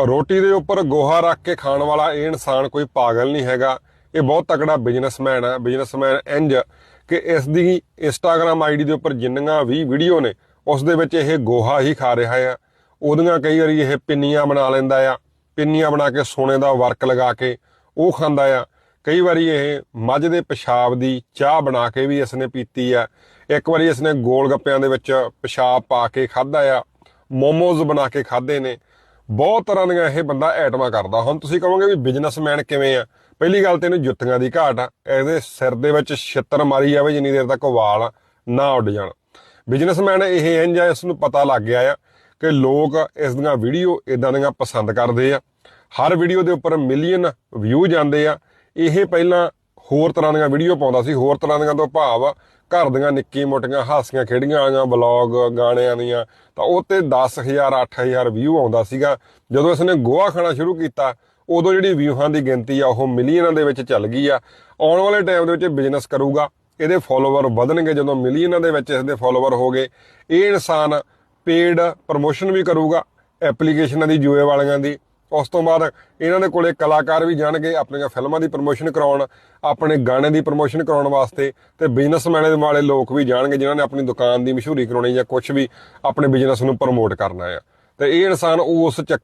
ਰੋਟੀ ਦੇ ਉੱਪਰ ਗੋਹਾ ਰੱਖ ਕੇ ਖਾਣ ਵਾਲਾ ਇਹ ਇਨਸਾਨ ਕੋਈ ਪਾਗਲ ਨਹੀਂ ਹੈਗਾ। ਇਹ ਬਹੁਤ ਤਕੜਾ ਬਿਜ਼ਨਸਮੈਨ ਹੈ। ਬਿਜ਼ਨਸਮੈਨ ਇੰਜ ਕਿ ਇਸ ਦੀ ਇੰਸਟਾਗ੍ਰam ਆਈਡੀ ਦੇ ਉੱਪਰ ਜਿੰਨੀਆਂ ਵੀ ਵੀਡੀਓ ਨੇ, ਉਸ ਦੇ ਵਿੱਚ ਇਹ ਗੋਹਾ ਹੀ ਖਾ ਰਿਹਾ ਆ। ਉਹਦੀਆਂ ਕਈ ਵਾਰੀ ਇਹ ਪਿੰਨੀਆਂ ਬਣਾ ਲੈਂਦਾ ਆ। ਪਿੰਨੀਆਂ ਬਣਾ ਕੇ ਸੋਨੇ ਦਾ ਵਰਕ ਲਗਾ ਕੇ ਉਹ ਖਾਂਦਾ ਆ। ਕਈ ਵਾਰੀ ਇਹ ਮੱਝ ਦੇ ਪਿਸ਼ਾਬ ਦੀ ਚਾਹ ਬਣਾ ਕੇ ਵੀ ਇਸਨੇ ਪੀਤੀ ਆ। ਇੱਕ ਵਾਰੀ ਇਸਨੇ ਗੋਲ ਗੱਪਿਆਂ ਦੇ ਵਿੱਚ ਪਿਸ਼ਾਬ ਪਾ ਕੇ ਖਾਦਾ ਆ। ਮੋਮੋਜ਼ ਬਣਾ ਕੇ ਖਾਦੇ ਨੇ। ਬਹੁਤ ਤਰ੍ਹਾਂ ਦੀਆਂ ਇਹ ਬੰਦਾ ਐਟਮਾਂ ਕਰਦਾ। ਹੁਣ ਤੁਸੀਂ ਕਹੋਗੇ ਵੀ ਬਿਜ਼ਨਸਮੈਨ ਕਿਵੇਂ ਆ? ਪਹਿਲੀ ਗੱਲ ਤੇ ਇਹਨੂੰ ਜੁੱਤੀਆਂ ਦੀ ਘਾਟ ਆ। ਇਹਦੇ ਸਿਰ ਦੇ ਵਿੱਚ ਛਿੱਤਰ ਮਾਰੀ ਜਾਵੇ, ਜਿੰਨੀ ਦੇਰ ਤੱਕ ਵਾਲ ਨਾ ਉੱਡ ਜਾਣ। ਬਿਜ਼ਨਸਮੈਨ ਇਹ ਇੰਜ ਆ ਇਸ ਨੂੰ ਪਤਾ ਲੱਗ ਗਿਆ ਆ ਕਿ ਲੋਕ ਇਸ ਦੀਆਂ ਵੀਡੀਓ ਇਦਾਂ ਦੀਆਂ ਪਸੰਦ ਕਰਦੇ ਆ। ਹਰ ਵੀਡੀਓ ਦੇ ਉੱਪਰ ਮਿਲੀਅਨ ਵਿਊ ਜਾਂਦੇ ਆ। ਇਹ ਪਹਿਲਾਂ ਹੋਰ ਤਰ੍ਹਾਂ ਦੀਆਂ ਵੀਡੀਓ ਪਾਉਂਦਾ ਸੀ, ਹੋਰ ਤਰ੍ਹਾਂ ਦੀਆਂ ਤੋਂ ਭਾਵ ਘਰ ਦੀਆਂ ਨਿੱਕੀ ਮੋਟੀਆਂ ਹਾਸੀਆਂ ਖੇਡੀਆਂ ਆਈਆਂ ਵਲੌਗ ਗਾਣਿਆਂ ਦੀਆਂ, ਤਾਂ ਉਹ ਤੇ 10000 8000 ਵਿਊ ਆਉਂਦਾ ਸੀਗਾ। ਜਦੋਂ ਇਸਨੇ ਗੋਆ ਖਾਣਾ ਸ਼ੁਰੂ ਕੀਤਾ, ਉਦੋਂ ਜਿਹੜੀ ਵਿਊਹਾਂ ਦੀ ਗਿਣਤੀ ਆ, ਉਹ ਮਿਲੀਅਨਾਂ ਦੇ ਵਿੱਚ ਚੱਲ ਗਈ ਆ। ਆਉਣ ਵਾਲੇ ਟਾਈਮ ਦੇ ਵਿੱਚ ਬਿਜ਼ਨਸ ਕਰੂਗਾ, ਇਹਦੇ ਫਾਲੋਅਰ ਵਧਣਗੇ। ਜਦੋਂ ਮਿਲੀਅਨਾਂ ਦੇ ਵਿੱਚ ਇਸਦੇ ਫਾਲੋਅਰ ਹੋਗੇ ਇਹ ਇਨਸਾਨ ਪੇਡ ਪ੍ਰਮੋਸ਼ਨ ਵੀ ਕਰੂਗਾ ਐਪਲੀਕੇਸ਼ਨਾਂ ਦੀ, ਜੂਏ ਵਾਲਿਆਂ ਦੀ ਉਸ ਤੋਂ ਬਾਅਦ ਇਹਨਾਂ ਦੇ ਕੋਲੇ ਕਲਾਕਾਰ ਵੀ ਜਾਣਗੇ, ਆਪਣੀਆਂ ਫਿਲਮਾਂ ਦੀ ਪ੍ਰੋਮੋਸ਼ਨ ਕਰਾਉਣ, ਆਪਣੇ ਗਾਣੇ ਦੀ ਪ੍ਰੋਮੋਸ਼ਨ ਕਰਾਉਣ ਵਾਸਤੇ ਤੇ ਬਿਜ਼ਨਸਮੈਨ ਵਾਲੇ ਲੋਕ ਵੀ ਜਾਣਗੇ ਜਿਨ੍ਹਾਂ ਨੇ ਆਪਣੀ ਦੁਕਾਨ ਦੀ ਮਸ਼ਹੂਰੀ ਕਰਾਉਣੀ ਜਾਂ ਕੁਝ ਵੀ ਆਪਣੇ ਬਿਜ਼ਨਸ ਨੂੰ ਪ੍ਰਮੋਟ ਕਰਨਾ ਆ। ਤੇ ਇਹ ਇਨਸਾਨ ਉਸ ਚੱਕ